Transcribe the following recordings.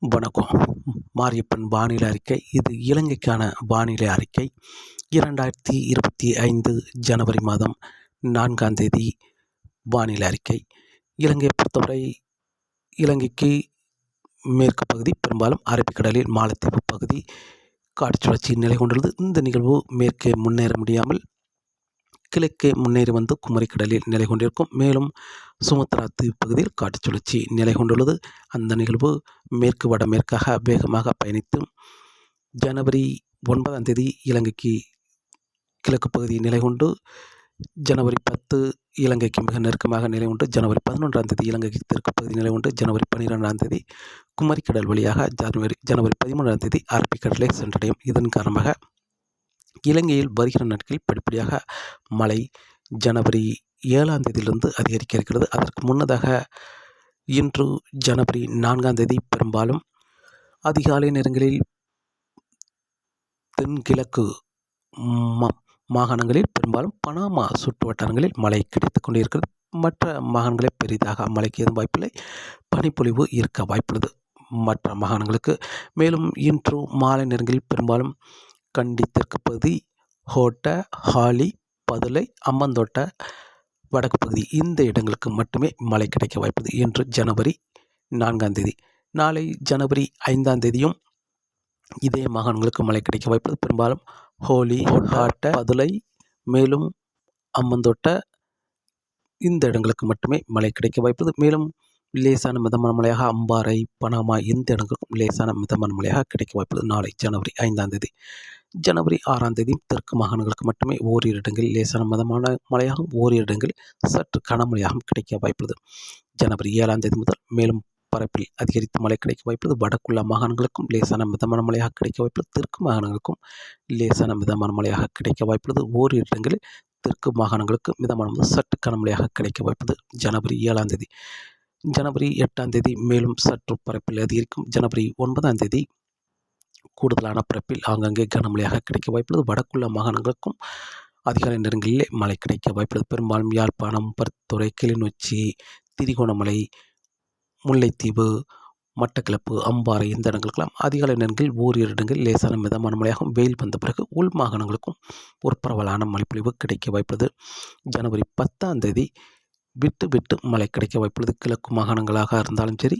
வணக்கம். மாரியப்பன் வானிலை அறிக்கை. இது இலங்கைக்கான வானிலை அறிக்கை. இரண்டாயிரத்தி இருபத்தி ஐந்து ஜனவரி மாதம் நான்காம் தேதி வானிலை அறிக்கை. இலங்கையை பொறுத்தவரை இலங்கைக்கு மேற்கு பகுதி பெரும்பாலும் அரபிக்கடலில் மாலத்தீவு பகுதி காற்று சுழற்சி நிலை கொண்டுள்ளது இந்த நிகழ்வு மேற்கே முன்னேற முடியாமல் கிழக்கே முன்னேறி வந்து குமரிக்கடலில் நிலை கொண்டிருக்கும். மேலும் சுமத்ரா தீவு பகுதியில் சுழற்சி நிலை கொண்டுள்ளது. அந்த நிகழ்வு மேற்கு வடமேற்காக வேகமாக பயணித்து ஜனவரி ஒன்பதாம் தேதி இலங்கைக்கு கிழக்கு பகுதி நிலை கொண்டு ஜனவரி பத்து இலங்கைக்கு மிக நெருக்கமாக நிலை உண்டு ஜனவரி பதினொன்றாம் தேதி இலங்கைக்கு தெற்கு பகுதி நிலை உண்டு ஜனவரி பன்னிரெண்டாம் தேதி குமரிக்கடல் வழியாக ஜனவரி ஜனவரி பதிமூன்றாம் தேதி அரபிக்கடலை சென்றடையும். இதன் காரணமாக இலங்கையில் வருகிற நாட்களில் படிப்படியாக மழை ஜனவரி ஏழாம் தேதியிலிருந்து அதிகரிக்க இருக்கிறது. அதற்கு முன்னதாக இன்று ஜனவரி நான்காம் தேதி பெரும்பாலும் அதிகாலை நேரங்களில் தென்கிழக்கு மாகாணங்களில் பெரும்பாலும் பனாமா சுற்று வட்டாரங்களில் மழை கிடைத்து கொண்டிருக்கிறது. மற்ற மாகாணங்களில் பெரிதாக மழைக்கு எதுவும் வாய்ப்பில்லை. பனிப்பொழிவு இருக்க வாய்ப்புள்ளது. மற்ற மாகாணங்களுக்கு மேலும் இன்று மாலை நேரங்களில் பெரும்பாலும் கண்டித்தற்கு பகுதி ஹோட்ட ஹாலி பதுளை அம்மந்தோட்ட வடக்கு பகுதி. இந்த இடங்களுக்கு மட்டுமே மழை கிடைக்க வாய்ப்பது இன்று ஜனவரி நான்காம் தேதி. நாளை ஜனவரி ஐந்தாம் தேதியும் இதே மாகாணங்களுக்கு மழை கிடைக்க வாய்ப்பது பெரும்பாலும் ஹோலி ஹாட்ட பதுளை மேலும் அம்மந்தோட்ட இந்த இடங்களுக்கு மட்டுமே மழை கிடைக்க வாய்ப்பது மேலும் லேசான மிதமான மழையாக அம்பாறை பனாமா இந்த இடங்களுக்கும் லேசான மிதமான மழையாக கிடைக்க வாய்ப்புள்ளது. நாளை ஜனவரி ஐந்தாம் தேதி. ஜனவரி ஆறாம் தேதி தெற்கு மாகாணங்களுக்கு மட்டுமே ஓரிரு இடங்களில் லேசான மிதமான மழையாகவும் ஓரிரு இடங்களில் சற்று கனமழையாகவும் கிடைக்க வாய்ப்புள்ளது. ஜனவரி ஏழாம் தேதி முதல் மேலும் பரப்பில் அதிகரித்து மழை கிடைக்க வாய்ப்புள்ளது. வடக்குள்ள மாகாணங்களுக்கும் லேசான மிதமான மழையாக கிடைக்க வாய்ப்புள்ளது. தெற்கு மாகாணங்களுக்கும் லேசான மிதமான மழையாக கிடைக்க வாய்ப்புள்ளது. ஓரிரு இடங்களில் தெற்கு மாகாணங்களுக்கு மிதமான முதல் சற்று கனமழையாக கிடைக்க வாய்ப்புள்ளது. ஜனவரி ஏழாம் தேதி ஜனவரி எட்டாம் தேதி மேலும் சற்று பரப்பில் அதிகரிக்கும். ஜனவரி ஒன்பதாம் தேதி கூடுதலான பிறப்பில் ஆங்காங்கே கனமழையாக கிடைக்க வாய்ப்புள்ளது. வடக்குள்ள மாகாணங்களுக்கும் அதிகாலை நேரங்களிலே மழை கிடைக்க வாய்ப்புள்ளது. பெரும்பாலும் யாழ்ப்பாணம் பருத்துறை கிளிநொச்சி திரிகோணமலை முல்லைத்தீவு மட்டக்கிழப்பு அம்பாறை இந்த இடங்களுக்கெல்லாம் அதிகாலை நேரங்களில் ஓரிரு இடங்களில் லேசான மிதமான மழையாகவும் வெயில் வந்த பிறகு உள் மாகாணங்களுக்கும் ஒரு பரவலான மழைப்பொழிவு கிடைக்க வாய்ப்புள்ளது. ஜனவரி பத்தாம் தேதி விட்டு விட்டு மழை கிடைக்க வாய்ப்புள்ளது. கிழக்கு மாகாணங்களாக இருந்தாலும் சரி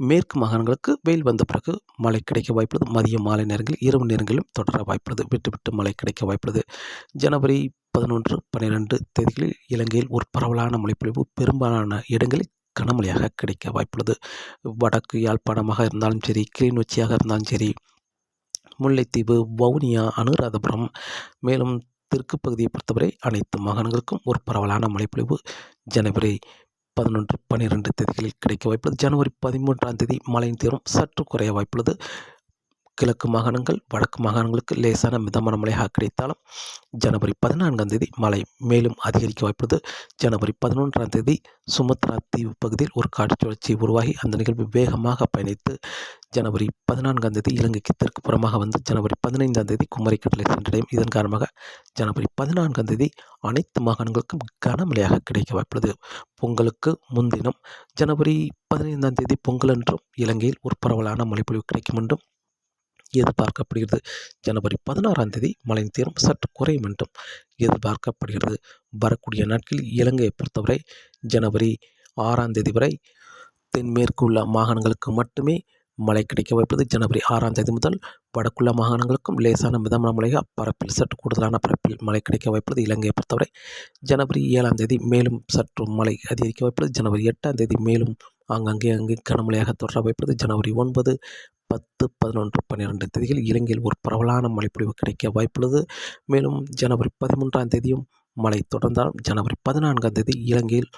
மேற்கு மாகாணங்களுக்கு வெயில் வந்த பிறகு மழை கிடைக்க வாய்ப்புள்ளது. மதிய மாலை நேரங்களில் இரவு நேரங்களிலும் தொடர வாய்ப்புள்ளது. விட்டு விட்டு மழை கிடைக்க வாய்ப்புள்ளது. ஜனவரி பதினொன்று பன்னிரெண்டு தேதிகளில் இலங்கையில் ஒரு பரவலான மழைப்பொழிவு பெரும்பாலான இடங்களில் கனமழையாக கிடைக்க வாய்ப்புள்ளது. வடக்கு யாழ்ப்பாணமாக இருந்தாலும் சரி கிளிநொச்சியாக இருந்தாலும் சரி முல்லைத்தீவு வவுனியா அனுராதபுரம் மேலும் தெற்கு பகுதியை பொறுத்தவரை அனைத்து மாகாணங்களுக்கும் ஒரு பரவலான மழைப்பொழிவு ஜனவரி பதினொன்று பன்னிரெண்டு தேதிகளில் கிடைக்க வாய்ப்புள்ளது. ஜனவரி பதிமூன்றாம் தேதி மழையின் தீவிரம் சற்று குறைய வாய்ப்புள்ளது. கிழக்கு மாகாணங்கள் வடக்கு மாகாணங்களுக்கு லேசான மிதமான மழையாக கிடைத்தாலும் ஜனவரி பதினான்காம் தேதி மழை மேலும் அதிகரிக்க வாய்ப்புள்ளது. ஜனவரி பதினொன்றாம் தேதி சுமத்ரா தீவு பகுதியில் ஒரு காற்று சுழற்சி உருவாகி அந்த நிகழ்வு வேகமாக பயணித்து ஜனவரி பதினான்காம் தேதி இலங்கைக்கு தெற்கு புறமாக வந்து ஜனவரி பதினைந்தாம் தேதி குமரிக்கடலை சென்றடையும். இதன் காரணமாக ஜனவரி பதினான்காம் தேதி அனைத்து மாகாணங்களுக்கும் கனமழையாக கிடைக்க வாய்ப்புள்ளது. பொங்கலுக்கு முன்தினம் ஜனவரி பதினைந்தாம் தேதி பொங்கலன்றும் இலங்கையில் ஒரு பரவலான மழைப்பொழிவு கிடைக்கும் என்றும் எதிர்பார்க்கப்படுகிறது. ஜனவரி பதினாறாம் தேதி மழையின் தீவிரம் சற்று குறையும் என்றும் எதிர்பார்க்கப்படுகிறது. வரக்கூடிய நாட்களில் இலங்கையை பொறுத்தவரை ஜனவரி ஆறாம் தேதி வரை தென்மேற்கு உள்ள மாகாணங்களுக்கு மட்டுமே மழை கிடைக்க வைப்பது ஜனவரி ஆறாம் தேதி முதல் வடக்குள்ள மாகாணங்களுக்கும் லேசான மிதமான மழையாக பரப்பில் சற்று கூடுதலான பரப்பில் மழை கிடைக்க வைப்பது இலங்கையை பொறுத்தவரை ஜனவரி ஏழாம் தேதி மேலும் சற்று மழை அதிகரிக்க வைப்பது ஜனவரி எட்டாம் தேதி மேலும் ஆங்கங்கே அங்கே கனமழையாக தொடர வைப்பது ஜனவரி ஒன்பது பத்து பதினொன்று பன்னிரெண்டு தேதிகள் இலங்கையில் ஒரு பரவலான மழைப்பொழிவு கிடைக்க வாய்ப்புள்ளது. மேலும் ஜனவரி பதிமூன்றாம் தேதியும் மழை தொடர்ந்தால் ஜனவரி பதினான்காம் தேதி இலங்கையில்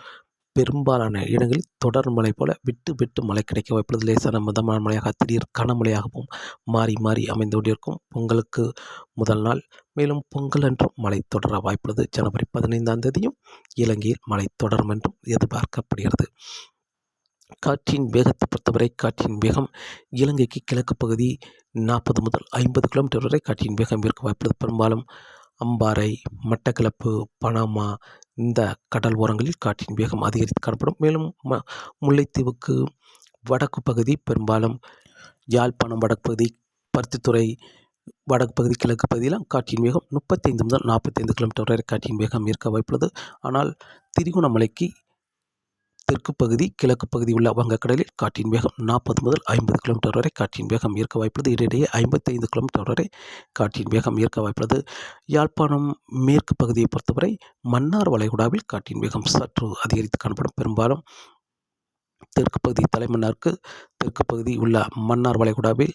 பெரும்பாலான இடங்களில் தொடர் மழை போல விட்டு விட்டு மழை கிடைக்க வாய்ப்புள்ளது. லேசான மிதமான மழையாக திடீர் கனமழையாகவும் மாறி மாறி அமைந்து கொண்டிருக்கும் பொங்கலுக்கு முதல் நாள். மேலும் பொங்கல் அன்றும் மழை தொடர வாய்ப்புள்ளது. ஜனவரி பதினைந்தாம் தேதியும் இலங்கையில் மழை தொடரும் என்றும் எதிர்பார்க்கப்படுகிறது. காற்றின் வேகத்தை பொறுத்தவரை காற்றின் வேகம் இலங்கைக்கு கிழக்கு பகுதி நாற்பது முதல் ஐம்பது கிலோமீட்டர் வரை காற்றின் வேகம் இருக்க வாய்ப்புள்ளது. பெரும்பாலும் அம்பாறை மட்டக்களப்பு பனாமா இந்த கடல் ஓரங்களில் காற்றின் வேகம் அதிகரித்து காணப்படும். மேலும் ம முல்லைத்தீவுக்கு வடக்கு பகுதி பெரும்பாலும் யாழ்ப்பாணம் வடக்கு பகுதி பருத்தித்துறை வடக்கு பகுதி கிழக்கு பகுதியில் காற்றின் வேகம் முப்பத்தைந்து முதல் நாற்பத்தைந்து கிலோமீட்டர் வரை காற்றின் வேகம் இருக்க வாய்ப்புள்ளது. ஆனால் திரிகோணமலைக்கு தெற்கு பகுதி கிழக்கு பகுதி உள்ள வங்கக்கடலில் காற்றின் வேகம் நாற்பது முதல் ஐம்பது கிலோமீட்டர் வரை காற்றின் வேகம் இருக்க வாய்ப்புள்ளது. இடையிடையே ஐம்பத்தைந்து கிலோமீட்டர் வரை காற்றின் வேகம் இருக்க வாய்ப்புள்ளது. யாழ்ப்பாணம் மேற்கு பகுதியை பொறுத்தவரை மன்னார் வளைகுடாவில் காற்றின் வேகம் சற்று அதிகரித்து காணப்படும். பெரும்பாலும் தெற்கு பகுதி தலைமன்னாருக்கு தெற்கு பகுதி உள்ள மன்னார் வளைகுடாவில்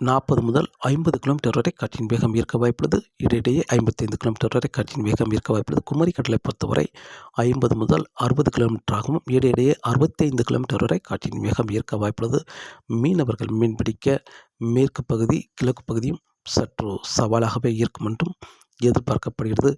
நாற்பது முதல் ஐம்பது கிலோமீட்டர் வரை காற்றின் வேகம் இருக்க வாய்ப்புள்ளது. இடையிடையே ஐம்பத்தைந்து கிலோமீட்டர் வரை காற்றின் வேகம் இருக்க வாய்ப்புள்ளது. குமரி கடலை பொறுத்தவரை ஐம்பது முதல் அறுபது கிலோமீட்டர் ஆகவும் இடையிடையே அறுபத்தைந்து கிலோமீட்டர் வரை காற்றின் வேகம் இருக்க வாய்ப்புள்ளது. மீனவர்கள் மீன்பிடிக்க மேற்கு பகுதி கிழக்கு பகுதியும் சற்று சவாலாகவே இருக்கும் என்றும் எதிர்பார்க்கப்படுகிறது.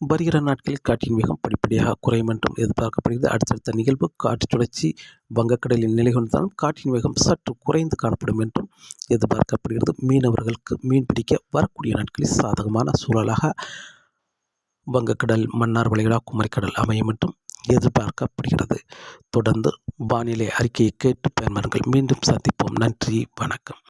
வருகிற நாட்களில் காற்றின் வேகம் படிப்படியாக குறையும் என்றும் எதிர்பார்க்கப்படுகிறது. அடுத்தடுத்த நிகழ்வு காற்று சுழற்சி வங்கக்கடலில் நிலை கொண்டாலும் காற்றின் வேகம் சற்று குறைந்து காணப்படும் என்றும் எதிர்பார்க்கப்படுகிறது. மீனவர்களுக்கு மீன் பிடிக்க வரக்கூடிய நாட்களில் சாதகமான சூழலாக வங்கக்கடல் மன்னார் வளைகுடா குமரிக்கடல் அமையும் என்றும் எதிர்பார்க்கப்படுகிறது. தொடர்ந்து வானிலை அறிக்கையை கேட்டு பயன்பெறுங்கள் மீண்டும் சந்திப்போம். நன்றி வணக்கம்.